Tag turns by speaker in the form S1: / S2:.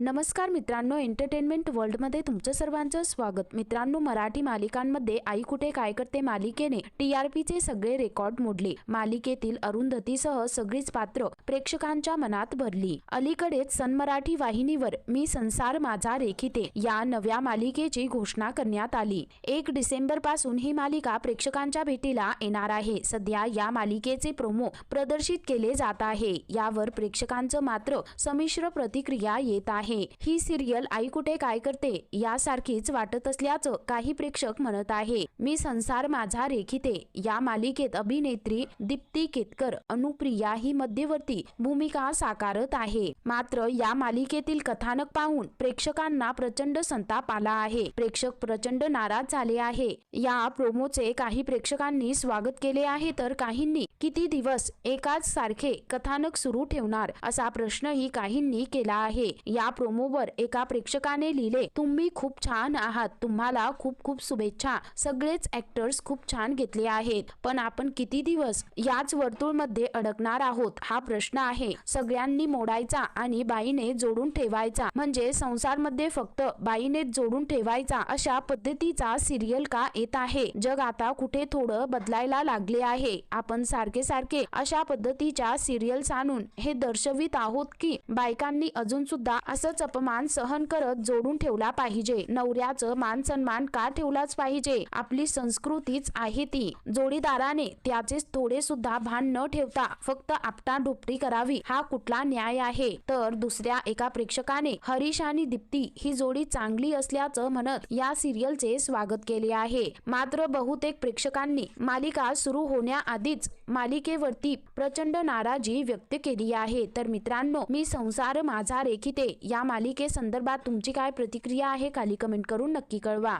S1: नमस्कार मित्रांनो एंटरटेनमेंट वर्ल्डमध्ये तुमचं सर्वांचं स्वागत. मित्रांनो मराठी मालिकांमध्ये आई कुठे काय करते मालिकेने टीआरपीचे सगळे रेकॉर्ड मोडले. मालिकेतील अरुंधतीसह सगळीच पात्र प्रेक्षकांच्या मनात भरली. अलीकडेच सन मराठी वाहिनीवर मी संसार माझा रेखिते या नव्या मालिकेची घोषणा करण्यात आली. एक डिसेंबरपासून ही मालिका प्रेक्षकांच्या भेटीला येणार आहे. सध्या या मालिकेचे प्रोमो प्रदर्शित केले जात आहे. यावर प्रेक्षकांचं मात्र संमिश्र प्रतिक्रिया येत आहे. ही सिरियल आई कुठे काय करते यासारखीच वाटत असल्याचं काही प्रेक्षक म्हणत आहे. मी संसार माझा रेखिते. या मालिकेत अभिनेत्री दीप्ती केतकर अनुप्रिया ही मध्यवर्ती भूमिका साकारत आहे. मात्र या मालिकेतील कथानक पाहून प्रेक्षकांना प्रचंड संताप आला आहे. प्रेक्षक प्रचंड नाराज झाले आहे. या प्रोमोचे काही प्रेक्षकांनी स्वागत केले आहे तर काहींनी किती दिवस एकाच सारखे कथानक सुरू ठेवणार असा प्रश्नही काहींनी केला आहे. या प्रोमोवर एका प्रेक्षकाने लिहिले तुम्ही खूप छान आहात. तुम्हाला खूप खूप शुभेच्छा. सगळेच ऍक्टर्स खूप छान घेतले आहेत. पण आपण किती दिवस याच वर्तुळमध्ये अडकणार आहोत? हा प्रश्न आहे. सगळ्यांनी मोडायचा आणि बाईने जोडून ठेवायचा. म्हणजे संसारमध्ये फक्त बाईने जोडून ठेवायचा अशा पद्धतीचा सिरियल का येत आहे? जग आता कुठे थोडं बदलायला लागले आहे? आपण सारखे सारखे अशा पद्धतीच्या सिरियल्स आणून हे दर्शवित आहोत की बायकांनी अजून सुद्धा असंच अपमान सहन करत जोडून ठेवला पाहिजे. नवऱ्याचं मान सन्मान का ठेवलाच पाहिजे? आपली संस्कृतीच आहे ती. जोडीदाराने त्याचे थोडे सुद्धा भान न ठेवता फक्त आपटा डुपटी करावी. हा कुठला न्याय आहे? तर दुसऱ्या एका प्रेक्षकाने हरीश आणि दीप्ती ही जोडी चांगली असल्याचं म्हणत या सिरियलचे स्वागत केले आहे. मात्र बहुतेक प्रेक्षकांनी मालिका सुरू होण्याआधीच मालिकेवरती प्रचंड नाराजी व्यक्त केली आहे. तर मित्रांनो मी संसार माझा रेखिते या मालिके संदर्भात तुमची काय प्रतिक्रिया आहे खाली कमेंट करून नक्की कळवा.